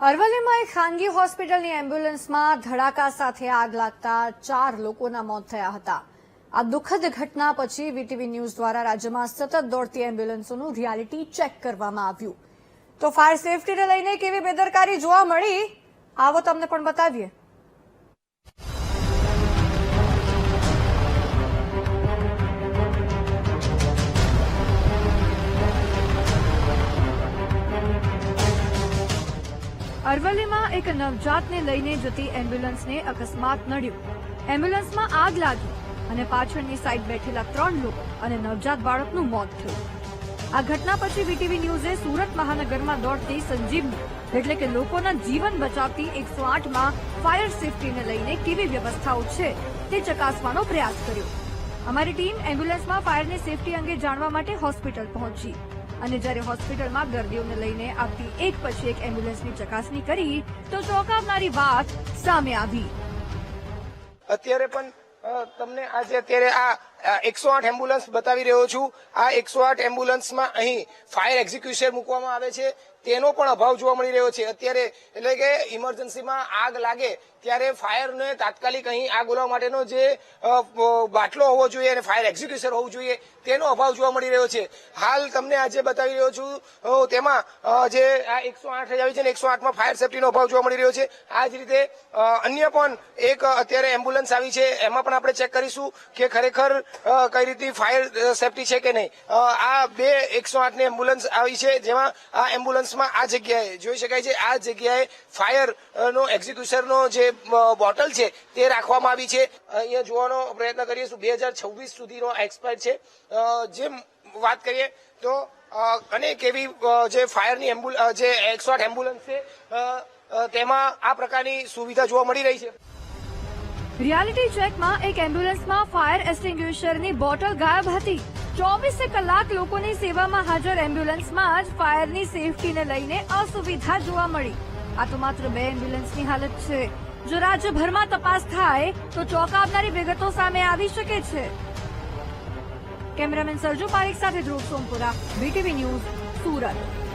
અરવલ્લીમાં એક ખાનગી હોસ્પિટલની એમ્બ્યુલન્સમાં ધડાકા સાથે આગ લાગતા ચાર લોકોના મોત થયા હતા. આ દુઃખદ ઘટના પછી વીટીવી ન્યૂઝ દ્વારા રાજ્યમાં સતત દોડતી એમ્બ્યુલન્સોનું રિયાલિટી ચેક કરવામાં આવ્યું. તો ફાયર સેફટીને લઈને કેવી બેદરકારી જોવા મળી? આવો તમને પણ બતાવીએ. અરવલ્લીમાં એક નવજાતને લઈને જતી એમ્બ્યુલન્સને અકસ્માત નડ્યું. એમ્બ્યુલન્સમાં આગ લાગી અને પાછળની સાઈડ બેઠેલા ત્રણ લોકો અને નવજાત બાળકનું મોત થયું. આ ઘટના પછી વીટીવી ન્યૂઝે સુરત મહાનગરમાં દોડતી સંજીવની, એટલે કે લોકોના જીવન બચાવતી એકસો આઠમાં ફાયર સેફટીને લઈને કેવી વ્યવસ્થાઓ છે તે ચકાસવાનો પ્રયાસ કર્યો. અમારી ટીમ એમ્બ્યુલન્સમાં ફાયરની સેફટી અંગે જાણવા માટે હોસ્પિટલ પહોંચી અને જ્યારે હોસ્પિટલમાં દર્દીઓને લઈને આવતી એક પછી એક એમ્બ્યુલન્સની ચકાસણી કરી તો ચોંકાવનારી વાત સામે આવી. અત્યારે પણ તમને આજે અત્યારે આ એકસો આઠ એમ્બ્યુલન્સ બતાવી રહ્યો છું. આ એકસો આઠ એમ્બ્યુલન્સમાં અહીં ફાયર એક્ઝિક્યુશન મૂકવામાં આવે છે. તેનો પણ અભાવ જોવા મળી રહ્યો છે. અત્યારે એટલે કે ઇમરજન્સીમાં આગ લાગે ત્યારે ફાયરને તાત્કાલિક અહીં આગ ઓલવા માટેનો જે બાટલો હોવો જોઈએ અને ફાયર એક્ઝિક્યુશન હોવું જોઈએ તેનો અભાવ જોવા મળી રહ્યો છે. હાલ તમને આજે બતાવી રહ્યો છું તેમાં જે આ એકસો આઠ આવી છે ને એકસો આઠમાં ફાયર સેફટીનો અભાવ જોવા મળી રહ્યો છે. આ જ રીતે અન્ય પણ એક અત્યારે એમ્બ્યુલન્સ આવી છે. એમાં પણ આપણે ચેક કરીશું કે ખરેખર કઈ રીતે ફાયર સેફટી છે કે નહીં? આ બે એકસો આઠની એમ્બ્યુલન્સ આવી છે જેમાં આ એમ્બ્યુલન્સમાં આ જગ્યાએ જોઈ શકાય છે આ જગ્યાએ ફાયર અ, નો એક્ઝિક્યુશનનો જે બોટલ છે તે રાખવામાં આવી છે. અહીંયા જોવાનો પ્રયત્ન કરીએ છું બે હજાર છવ્વીસ સુધીનો એક્સપાયર છે. જેમ વાત કરીએ તો અનેક એવી જે ફાયરની એમ્બ્યુલ જે એકસો આઠ એમ્બ્યુલન્સ છે તેમાં આ પ્રકારની સુવિધા જોવા મળી રહી છે. રિયાલિટી ચેકમાં એક એમ્બ્યુલન્સમાં ફાયર એક્સટિંગ્યુશરની બોટલ ગાયબ હતી. ચોવીસે કલાક લોકોની સેવામાં હાજર એમ્બ્યુલન્સમાં જ ફાયરની સેફટીને લઈને અસુવિધા જોવા મળી. આ તો માત્ર બે એમ્બ્યુલન્સની હાલત છે. જો રાજ્યભરમાં તપાસ થાય, તો ચોંકાવનારી વિગતો સામે આવી શકે છે. કેમેરામેન સરજુ પારેખ સાથે ધ્રુવ સોમપુરા બીટીવી ન્યૂઝ સુરત.